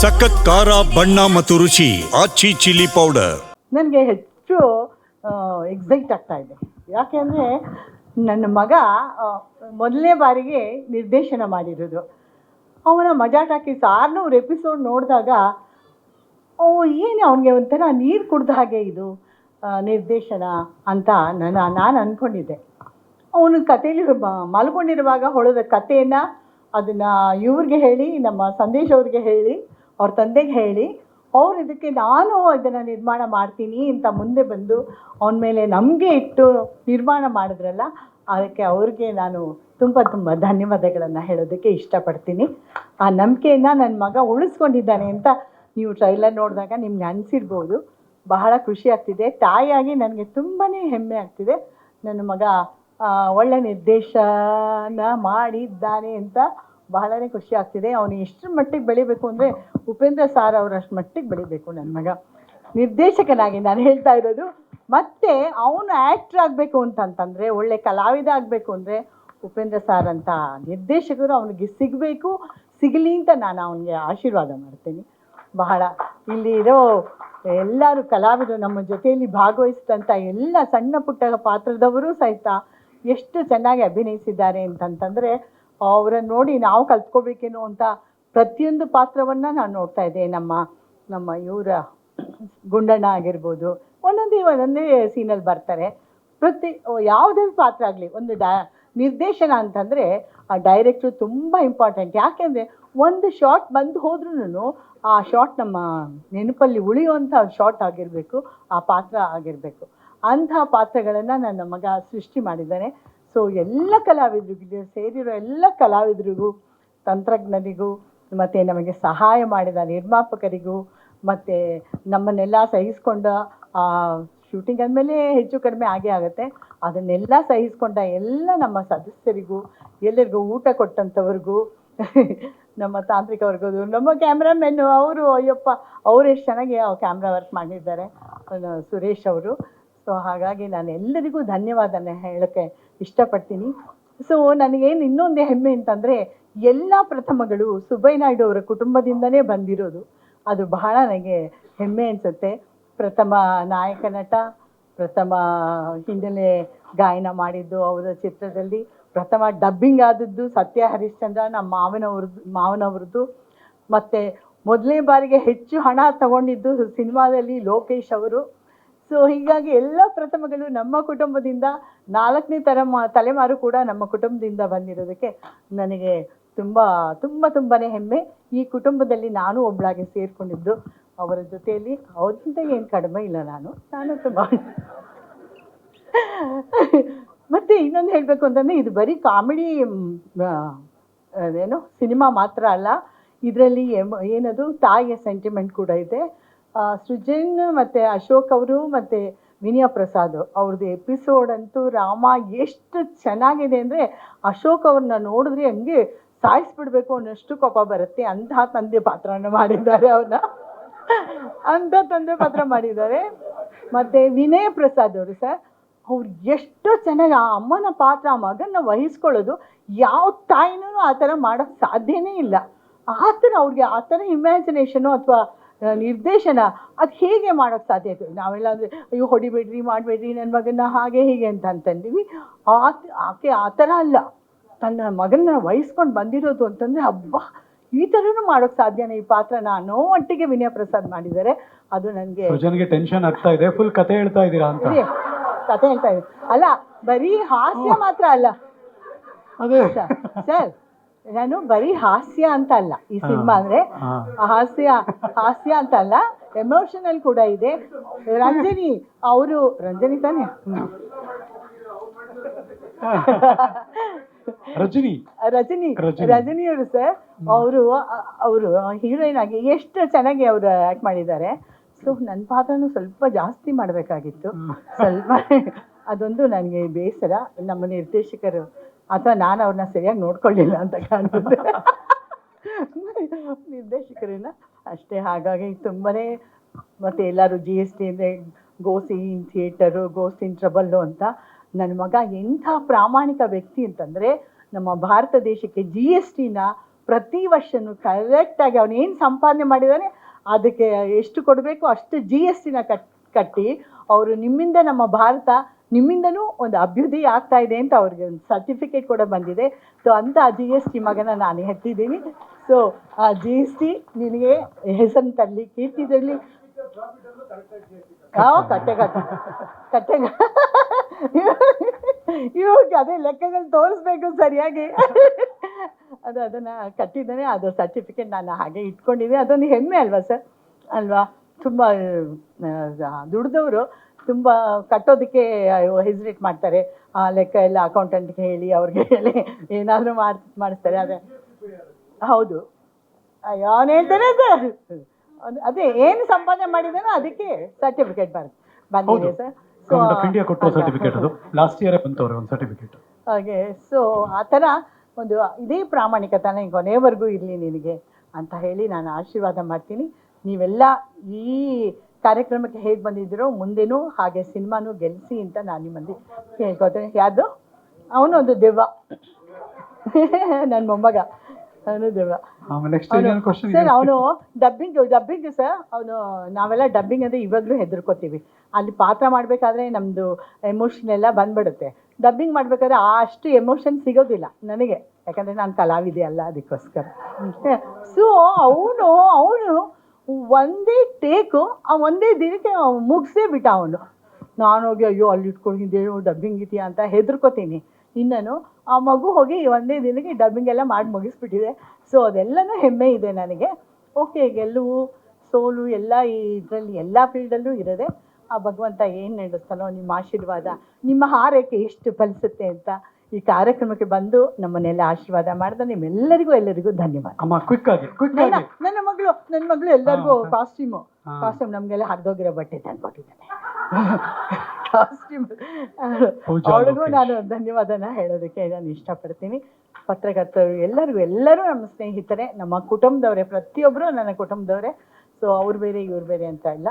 ಸಖತ್ ಖಾರ, ಬಣ್ಣ ಮತ್ತು ರುಚಿ ಆಚಿ ಚಿಲ್ಲಿ ಪೌಡರ್ ನನಗೆ ಹೆಚ್ಚು ಎಕ್ಸೈಟ್ ಆಗ್ತಾ ಇದೆ. ಯಾಕೆಂದರೆ ನನ್ನ ಮಗ ಮೊದಲನೇ ಬಾರಿಗೆ ನಿರ್ದೇಶನ ಮಾಡಿರೋದು. ಅವನ ಮಜಾ ಟಾಕಿ ಆರುನೂರು ಎಪಿಸೋಡ್ ನೋಡಿದಾಗ, ಓ, ಏನು ಅವನಿಗೆ ಒಂಥರ ನೀರು ಕುಡ್ದ ಹಾಗೆ ಇದು ನಿರ್ದೇಶನ ಅಂತ ನಾನು ನಾನು ಅಂದ್ಕೊಂಡಿದ್ದೆ ಅವನು ಕಥೆಯಲ್ಲಿ ಮಲ್ಕೊಂಡಿರುವಾಗ ಹೊಳೆದ ಕಥೆಯನ್ನು ಅದನ್ನು ಇವ್ರಿಗೆ ಹೇಳಿ, ನಮ್ಮ ಸಂದೇಶ್ ಅವ್ರಿಗೆ ಹೇಳಿ ಅವ್ರ ತಂದೆಗೆ ಹೇಳಿ, ಅವ್ರು ಇದಕ್ಕೆ ನಾನು ಇದನ್ನು ನಿರ್ಮಾಣ ಮಾಡ್ತೀನಿ ಅಂತ ಮುಂದೆ ಬಂದು ಅವನ ಮೇಲೆ ನಮಗೆ ಇಟ್ಟು ನಿರ್ಮಾಣ ಮಾಡಿದ್ರಲ್ಲ, ಅದಕ್ಕೆ ಅವ್ರಿಗೆ ನಾನು ತುಂಬ ತುಂಬ ಧನ್ಯವಾದಗಳನ್ನು ಹೇಳೋದಕ್ಕೆ ಇಷ್ಟಪಡ್ತೀನಿ. ಆ ನಂಬಿಕೆಯನ್ನು ನನ್ನ ಮಗ ಉಳಿಸ್ಕೊಂಡಿದ್ದಾನೆ ಅಂತ ನೀವು ಟ್ರೈಲರ್ ನೋಡಿದಾಗ ನಿಮ್ಗೆ ಅನಿಸಿರ್ಬೋದು. ಬಹಳ ಖುಷಿ ಆಗ್ತಿದೆ. ತಾಯಿಯಾಗಿ ನನಗೆ ತುಂಬಾ ಹೆಮ್ಮೆ ಆಗ್ತಿದೆ. ನನ್ನ ಮಗ ಒಳ್ಳೆ ನಿರ್ದೇಶನ ಮಾಡಿದ್ದಾನೆ ಅಂತ ಬಹಳನೇ ಖುಷಿ ಆಗ್ತಿದೆ. ಅವನು ಎಷ್ಟರ ಮಟ್ಟಿಗೆ ಬೆಳಿಬೇಕು ಅಂದರೆ ಉಪೇಂದ್ರ ಸಾರ್ ಅವರಷ್ಟು ಮಟ್ಟಿಗೆ ಬೆಳಿಬೇಕು ನನ್ನ ಮಗ. ನಿರ್ದೇಶಕನಾಗಿ ನಾನು ಹೇಳ್ತಾ ಇರೋದು, ಮತ್ತೆ ಅವನು ಆ್ಯಕ್ಟ್ರ್ ಆಗಬೇಕು ಅಂತಂತಂದರೆ, ಒಳ್ಳೆ ಕಲಾವಿದ ಆಗಬೇಕು ಅಂದರೆ ಉಪೇಂದ್ರ ಸಾರ್ ಅಂತ ನಿರ್ದೇಶಕರು ಅವನಿಗೆ ಸಿಗಬೇಕು, ಸಿಗಲಿ ಅಂತ ನಾನು ಅವನಿಗೆ ಆಶೀರ್ವಾದ ಮಾಡ್ತೀನಿ. ಬಹಳ ಇಲ್ಲಿ ಇರೋ ಎಲ್ಲರೂ ಕಲಾವಿದರು ನಮ್ಮ ಜೊತೆಯಲ್ಲಿ ಭಾಗವಹಿಸಿದಂಥ ಎಲ್ಲ ಸಣ್ಣ ಪುಟ್ಟ ಪಾತ್ರದವರು ಸಹಿತ ಎಷ್ಟು ಚೆನ್ನಾಗಿ ಅಭಿನಯಿಸಿದ್ದಾರೆ ಅಂತಂತಂದರೆ ಅವರನ್ನು ನೋಡಿ ನಾವು ಕಲ್ತ್ಕೋಬೇಕೇನೋ ಅಂತ ಪ್ರತಿಯೊಂದು ಪಾತ್ರವನ್ನು ನಾನು ನೋಡ್ತಾ ಇದ್ದೆ. ನಮ್ಮ ನಮ್ಮ ಇವರ ಗುಂಡಣ್ಣ ಆಗಿರ್ಬೋದು, ಒಂದೊಂದೇ ಒಂದೊಂದೇ ಸೀನಲ್ಲಿ ಬರ್ತಾರೆ. ಪ್ರತಿ ಯಾವುದೇ ಪಾತ್ರ ಆಗಲಿ, ಒಂದು ಡಾ, ನಿರ್ದೇಶನ ಅಂತಂದರೆ ಆ ಡೈರೆಕ್ಟ್ರು ತುಂಬ ಇಂಪಾರ್ಟೆಂಟ್ ಯಾಕೆಂದರೆ ಒಂದು ಶಾಟ್ ಬಂದು ಹೋದ್ರೂ ಆ ಶಾಟ್ ನಮ್ಮ ನೆನಪಲ್ಲಿ ಉಳಿಯುವಂಥ ಶಾಟ್ ಆಗಿರಬೇಕು, ಆ ಪಾತ್ರ ಆಗಿರಬೇಕು. ಅಂಥ ಪಾತ್ರಗಳನ್ನು ನನ್ನ ಮಗ ಸೃಷ್ಟಿ ಮಾಡಿದ್ದಾನೆ. ಸೊ ಎಲ್ಲ ಕಲಾವಿದರಿಗೂ ಸೇರಿರೋ ಎಲ್ಲ ಕಲಾವಿದರಿಗೂ, ತಂತ್ರಜ್ಞರಿಗೂ, ಮತ್ತು ನಮಗೆ ಸಹಾಯ ಮಾಡಿದ ನಿರ್ಮಾಪಕರಿಗೂ, ಮತ್ತು ನಮ್ಮನ್ನೆಲ್ಲ ಸಹಿಸ್ಕೊಂಡ ಶೂಟಿಂಗ್ ಅಂದಮೇಲೆ ಹೆಚ್ಚು ಕಡಿಮೆ ಆಗೇ ಆಗುತ್ತೆ. ಅದನ್ನೆಲ್ಲ ಸಹಿಸ್ಕೊಂಡ ಎಲ್ಲ ನಮ್ಮ ಸದಸ್ಯರಿಗೂ, ಎಲ್ಲರಿಗೂ ಊಟ ಕೊಟ್ಟಂಥವ್ರಿಗೂ, ನಮ್ಮ ತಾಂತ್ರಿಕ ವರ್ಗದವರು, ನಮ್ಮ ಕ್ಯಾಮ್ರಾಮೆನ್ನು ಅವರು, ಅಯ್ಯಪ್ಪ, ಅವ್ರು ಎಷ್ಟು ಚೆನ್ನಾಗಿ ಕ್ಯಾಮ್ರಾ ವರ್ಕ್ ಮಾಡಿದ್ದಾರೆ. ಸುರೇಶ್ ಅವರು. ಸೊ ಹಾಗಾಗಿ ನಾನು ಎಲ್ಲರಿಗೂ ಧನ್ಯವಾದನ ಹೇಳೋಕ್ಕೆ ಇಷ್ಟಪಡ್ತೀನಿ. ಸೊ ನನಗೇನು ಇನ್ನೊಂದು ಹೆಮ್ಮೆ ಅಂತಂದರೆ, ಎಲ್ಲ ಪ್ರಥಮಗಳು ಸುಬ್ಬಯ್ಯನಾಯ್ಡು ಅವರ ಕುಟುಂಬದಿಂದನೇ ಬಂದಿರೋದು. ಅದು ಬಹಳ ನನಗೆ ಹೆಮ್ಮೆ ಅನಿಸುತ್ತೆ. ಪ್ರಥಮ ನಾಯಕ ನಟ, ಪ್ರಥಮ ಹಿನ್ನೆಲೆ ಗಾಯನ ಮಾಡಿದ್ದು ಅವರ ಚಿತ್ರದಲ್ಲಿ, ಪ್ರಥಮ ಡಬ್ಬಿಂಗ್ ಆದದ್ದು ಸತ್ಯ ಹರಿಶ್ಚಂದ್ರ, ನಮ್ಮ ಮಾವನವ್ರದ್ದು ಮಾವನವ್ರದ್ದು. ಮತ್ತು ಮೊದಲನೇ ಬಾರಿಗೆ ಹೆಚ್ಚು ಹಣ ತಗೊಂಡಿದ್ದು ಸಿನಿಮಾದಲ್ಲಿ ಲೋಕೇಶ್ ಅವರು. ಸೊ ಹೀಗಾಗಿ ಎಲ್ಲ ಪ್ರಥಮಗಳು ನಮ್ಮ ಕುಟುಂಬದಿಂದ ನಾಲ್ಕನೇ ತರ ತಲೆಮಾರು ಕೂಡ ನಮ್ಮ ಕುಟುಂಬದಿಂದ ಬಂದಿರೋದಕ್ಕೆ ನನಗೆ ತುಂಬ ತುಂಬ ತುಂಬಾ ಹೆಮ್ಮೆ. ಈ ಕುಟುಂಬದಲ್ಲಿ ನಾನು ಒಬ್ಬಳಾಗಿ ಸೇರಿಕೊಂಡಿದ್ದು ಅವರ ಜೊತೆಯಲ್ಲಿ. ಅವ್ರಿಗಿಂತ ಏನು ಕಡಿಮೆ ಇಲ್ಲ ನಾನು. ನಾನು ತುಂಬ ಮತ್ತೆ ಇನ್ನೊಂದು ಹೇಳಬೇಕು ಅಂತಂದರೆ ಇದು ಬರೀ ಕಾಮಿಡಿ ಅದೇನು ಸಿನಿಮಾ ಮಾತ್ರ ಅಲ್ಲ. ಇದರಲ್ಲಿ ಏನದು, ತಾಯಿಯ ಸೆಂಟಿಮೆಂಟ್ ಕೂಡ ಇದೆ. ಸೃಜನ್ ಮತ್ತು ಅಶೋಕ್ ಅವರು ಮತ್ತು ವಿನಯ ಪ್ರಸಾದ್ ಅವ್ರದ್ದು ಎಪಿಸೋಡ್ ಅಂತೂ ರಾಮ ಎಷ್ಟು ಚೆನ್ನಾಗಿದೆ ಅಂದರೆ ಅಶೋಕ್ ಅವ್ರನ್ನ ನೋಡಿದ್ರೆ ಹಂಗೆ ಸಾಯಿಸ್ಬಿಡ್ಬೇಕು ಅನ್ನೋಷ್ಟು ಕೋಪ ಬರುತ್ತೆ. ಅಂತಹ ತಂದೆ ಪಾತ್ರನ ಮಾಡಿದ್ದಾರೆ ಅವ್ರನ್ನ ಅಂಥ ತಂದೆ ಪಾತ್ರ ಮಾಡಿದ್ದಾರೆ. ಮತ್ತು ವಿನಯ ಪ್ರಸಾದ್ ಅವರು ಸರ್, ಅವ್ರು ಎಷ್ಟು ಚೆನ್ನಾಗಿ ಆ ಅಮ್ಮನ ಪಾತ್ರ, ಆ ಮಗನ ವಹಿಸ್ಕೊಳ್ಳೋದು ಯಾವ ತಾಯಿನೂ ಆ ಥರ ಮಾಡೋಕ್ಕೆ ಸಾಧ್ಯನೇ ಇಲ್ಲ. ಆ ಥರ ಅವ್ರಿಗೆ ಆ ಥರ ಇಮ್ಯಾಜಿನೇಷನು ಅಥವಾ ನಿರ್ದೇಶನ ಅದು ಹೇಗೆ ಮಾಡೋಕ್ಕೆ ಸಾಧ್ಯ ಆಯಿತು ನಾವೆಲ್ಲ ಅಂದರೆ ಅಯ್ಯೋ ಹೊಡಿಬೇಡ್ರಿ ಮಾಡಬೇಡ್ರಿ ನನ್ನ ಮಗನ ಹಾಗೆ ಹೀಗೆ ಅಂತ ಅಂತಂದೀವಿ. ಆ ಆಕೆ ಆ ಥರ ಅಲ್ಲ. ತನ್ನ ಮಗನ ವಹಿಸ್ಕೊಂಡು ಬಂದಿರೋದು ಅಂತಂದರೆ ಹಬ್ಬ ಈ ಥರನೂ ಮಾಡೋಕ್ಕೆ ಸಾಧ್ಯನೇ? ಈ ಪಾತ್ರ ನಾನು ಒಟ್ಟಿಗೆ ವಿನಯ ಪ್ರಸಾದ್ ಮಾಡಿದ್ದಾರೆ. ಅದು ನನಗೆ ಜನಗೆ ಟೆನ್ಷನ್ ಆಗ್ತಾ ಇದೆ. ಫುಲ್ ಕತೆ ಹೇಳ್ತಾ ಇದ್ದೀರಾ ಅಂತ? ಕತೆ ಹೇಳ್ತಾ ಇದ್ದೀನಿ ಅಲ್ಲ ಬರೀ ಹಾಸ್ಯ ಮಾತ್ರ ಅಲ್ಲ. ಸರ್ ನಾನು ಬರೀ ಹಾಸ್ಯ ಅಂತ ಅಲ್ಲ ಈ ಸಿನಿಮಾ ಅಂದ್ರೆ ಹಾಸ್ಯ ಹಾಸ್ಯ ಅಂತ ಅಲ್ಲ ಎಮೋಷನಲ್ ಕೂಡ ಇದೆ. ರಂಜನಿ ಅವರು ರಂಜನಿ ತಾನೇ? ರಜನಿ. ರಜನಿ ರಜನಿ. ಅವರು ಸರ್ ಅವರು ಅವರು ಹೀರೋಯಿನ್ ಆಗಿ ಎಷ್ಟು ಚೆನ್ನಾಗಿ ಅವರು ಆಕ್ಟ್ ಮಾಡಿದ್ದಾರೆ. ಸೊ ನನ್ನ ಪಾತ್ರನೂ ಸ್ವಲ್ಪ ಜಾಸ್ತಿ ಮಾಡಬೇಕಾಗಿತ್ತು. ಸ್ವಲ್ಪ ಅದೊಂದು ನನಗೆ ಬೇಸರ. ನಮ್ಮ ನಿರ್ದೇಶಕರು ಅಥವಾ ನಾನು ಅವ್ರನ್ನ ಸರಿಯಾಗಿ ನೋಡ್ಕೊಳ್ಳಿಲ್ಲ ಅಂತ ಕಾಣುತ್ತೆ ನಿರ್ದೇಶಕರನ್ನ ಅಷ್ಟೇ. ಹಾಗಾಗಿ ತುಂಬನೇ ಮತ್ತು ಎಲ್ಲರೂ ಜಿ ಎಸ್ ಟಿ ಅಂದರೆ goes in theatre goes in trouble ಅಂತ ನನ್ನ ಮಗ ಎಂಥ ಪ್ರಾಮಾಣಿಕ ವ್ಯಕ್ತಿ ಅಂತಂದರೆ ನಮ್ಮ ಭಾರತ ದೇಶಕ್ಕೆ ಜಿ ಎಸ್ ಟಿನ ಪ್ರತಿ ವರ್ಷನೂ ಕರೆಕ್ಟಾಗಿ ಅವನೇನು ಸಂಪಾದನೆ ಮಾಡಿದ್ದಾನೆ ಅದಕ್ಕೆ ಎಷ್ಟು ಕೊಡಬೇಕು ಅಷ್ಟು ಜಿ ಎಸ್ ಟಿನ ಕಟ್, ಕಟ್ಟಿ ಅವರು ನಿಮ್ಮಿಂದ ನಮ್ಮ ಭಾರತ ನಿಮ್ಮಿಂದನೂ ಒಂದು ಅಭ್ಯುದಯ ಆಗ್ತಾ ಇದೆ ಅಂತ ಅವ್ರಿಗೆ ಒಂದು ಸರ್ಟಿಫಿಕೇಟ್ ಕೂಡ ಬಂದಿದೆ. ಸೊ ಅಂತ ಜಿ ಎಸ್ ಟಿ ಮಗನ ನಾನು ಹೆತ್ತಿದ್ದೀನಿ. ಸೊ ಆ ಜಿ ಎಸ್ ಟಿ ನಿನಗೆ ಹೆಸರು ತರಲಿ, ಕೀರ್ತಿ ತರಲಿ. ಕಟ್ಟೆ ಕಟ್ಟೆ ಕಟ್ಟೆ ಇವಾಗ ಅದೇ ಲೆಕ್ಕಗಳು ತೋರಿಸ್ಬೇಕು ಸರಿಯಾಗಿ. ಅದು ಅದನ್ನು ಕಟ್ಟಿದ್ದಾನೆ, ಅದು ಸರ್ಟಿಫಿಕೇಟ್ ನಾನು ಹಾಗೆ ಇಟ್ಕೊಂಡಿದ್ದೆ. ಅದೊಂದು ಹೆಮ್ಮೆ ಅಲ್ವಾ ಸರ್? ಅಲ್ವಾ? ತುಂಬ ದುಡ್ದವರು. ತುಂಬ ಕಟ್ಟೋದಕ್ಕೆ ಹೆಸಿಟೇಟ್ ಮಾಡ್ತಾರೆ. ಆ ಲೆಕ್ಕ ಎಲ್ಲ ಅಕೌಂಟೆಂಟ್ಗೆ ಹೇಳಿ ಅವ್ರಿಗೆ ಹೇಳಿ ಏನಾದರೂ ಮಾಡಿ ಮಾಡಿಸ್ತಾರೆ. ಅದೇ. ಹೌದು. ಅಯ್ಯೋ ಹೇಳ್ತಾರೆ ಹೇಳ್ತಾನೆ ಸರ್. ಅದೇ ಏನು ಸಂಪಾದನೆ ಮಾಡಿದಾನೋ ಅದಕ್ಕೆ ಸರ್ಟಿಫಿಕೇಟ್ ಬರುತ್ತೆ ಬಂದಿದೆ ಸರ್. ಗವರ್ಮೆಂಟ್ ಇಂಡಿಯಾ ಕೊಟ್ಟೋ ಸರ್ಟಿಫಿಕೇಟ್ ಅದು. ಲಾಸ್ಟ್ ಇಯರ್ ಬಂತವ್ರೆ ಒಂದು ಸರ್ಟಿಫಿಕೇಟ್ ಹಾಗೆ. ಸೊ ಆ ಥರ ಒಂದು ಇದೇ ಪ್ರಾಮಾಣಿಕತನ ಕೊನೆಯವರೆಗೂ ಇರಲಿ ನಿನಗೆ ಅಂತ ಹೇಳಿ ನಾನು ಆಶೀರ್ವಾದ ಮಾಡ್ತೀನಿ. ನೀವೆಲ್ಲ ಈ ಕಾರ್ಯಕ್ರಮಕ್ಕೆ ಹೇಗೆ ಬಂದಿದ್ದೀರೋ ಮುಂದೆನೂ ಹಾಗೆ ಸಿನಿಮಾನು ಗೆಲ್ಲಿಸಿ ಅಂತ ನಾನು ನಿಮ್ಮಲ್ಲಿ ಕೇಳ್ಕೊತೇನೆ ಯಾರು ಅವನು ಒಂದು ದೆವ್ವ. ನನ್ನ ಮೊಮ್ಮಗ. ಅವನು ದೆವ್ವ. ಆಮೇಲೆ ನೆಕ್ಸ್ಟ್ ಇನ್ನೊಂದು ಸರ್ ಅವನು ಡಬ್ಬಿಂಗ್ ಡಬ್ಬಿಂಗ್ ಸರ್ ಅವನು ನಾವೆಲ್ಲ ಡಬ್ಬಿಂಗ್ ಅಂದರೆ ಇವಾಗಲೂ ಹೆದರ್ಕೋತೀವಿ. ಅಲ್ಲಿ ಪಾತ್ರ ಮಾಡಬೇಕಾದ್ರೆ ನಮ್ಮದು ಎಮೋಷನ್ ಎಲ್ಲ ಬಂದ್ಬಿಡುತ್ತೆ. ಡಬ್ಬಿಂಗ್ ಮಾಡಬೇಕಾದ್ರೆ ಆ ಅಷ್ಟು ಎಮೋಷನ್ ಸಿಗೋದಿಲ್ಲ ನನಗೆ. ಯಾಕಂದರೆ ನಾನು ಕಲಾವಿದೆ ಅಲ್ಲ ಅದಕ್ಕೋಸ್ಕರ. ಸೊ ಅವನು ಅವನು ಒಂದೇ ಟೇಕು ಆ ಒಂದೇ ದಿನಕ್ಕೆ ಮುಗಿಸೇ ಬಿಟ್ಟ ಅವನು. ನಾನು ಹೋಗಿ, ಅಯ್ಯೋ, ಅಲ್ಲಿ ಇಟ್ಕೊಂಡಿದ್ದೇನು ಡಬ್ಬಿಂಗ್ ಇದೆಯಾ? ಅಂತ ಹೆದರ್ಕೋತೀನಿ. ಇನ್ನನು, ಆ ಮಗು ಹೋಗಿ ಒಂದೇ ದಿನಕ್ಕೆ ಡಬ್ಬಿಂಗ್ ಎಲ್ಲ ಮಾಡಿ ಮುಗಿಸ್ಬಿಟ್ಟಿದೆ. ಸೊ ಅದೆಲ್ಲನೂ ಹೆಮ್ಮೆ ಇದೆ ನನಗೆ. ಓಕೆ ಗೆಲುವು, ಸೋಲು, ಎಲ್ಲ ಈ ಇದರಲ್ಲಿ ಎಲ್ಲ ಫೀಲ್ಡಲ್ಲೂ ಇರೋದೆ, ಆ ಭಗವಂತ ಏನು ನಡೆಸ್ತಾನೋ, ನಿಮ್ಮ ಆಶೀರ್ವಾದ, ನಿಮ್ಮ ಹಾರೈಕೆ ಎಷ್ಟು ಫಲಿಸುತ್ತೆ ಅಂತ ಈ ಕಾರ್ಯಕ್ರಮಕ್ಕೆ ಬಂದು ನಮ್ಮನ್ನೆಲ್ಲ ಆಶೀರ್ವಾದ ಮಾಡಿದ ನಿಮ್ಮೆಲ್ಲರಿಗೂ ಎಲ್ಲರಿಗೂ ಧನ್ಯವಾದ. ಅಮ್ಮ ಕ್ವಿಕ್ ಆಗಿ ಕ್ವಿಕ್ ನನ್ನ ಆಗಿ. ನನ್ನ ಮಗಳು ನನ್ನ ಮಗಳು ಎಲ್ಲರಿಗೂ ಕಾಸ್ಟ್ಯೂಮು. ಕಾಸ್ಟ್ಯೂಮ್ ನಮಗೆಲ್ಲ ಹರಿದೋಗಿರೋ ಬಟ್ಟೆ ತಂದ್ಕೊಟ್ಟಿದ್ದಾನೆ ಕಾಸ್ಟ್ಯೂಮ್ ಅವಳಿಗೂ ನಾನು ಧನ್ಯವಾದನ ಹೇಳೋದಕ್ಕೆ ನಾನು ಇಷ್ಟಪಡ್ತೀನಿ. ಪತ್ರಕರ್ತರು ಎಲ್ಲರಿಗೂ ಎಲ್ಲರೂ ನಮ್ಮ ಸ್ನೇಹಿತರೆ ನಮ್ಮ ಕುಟುಂಬದವರೇ ಪ್ರತಿಯೊಬ್ಬರು ನನ್ನ ಕುಟುಂಬದವರೇ. ಸೊ ಅವ್ರು ಬೇರೆ ಇವ್ರು ಬೇರೆ ಅಂತ ಇಲ್ಲ.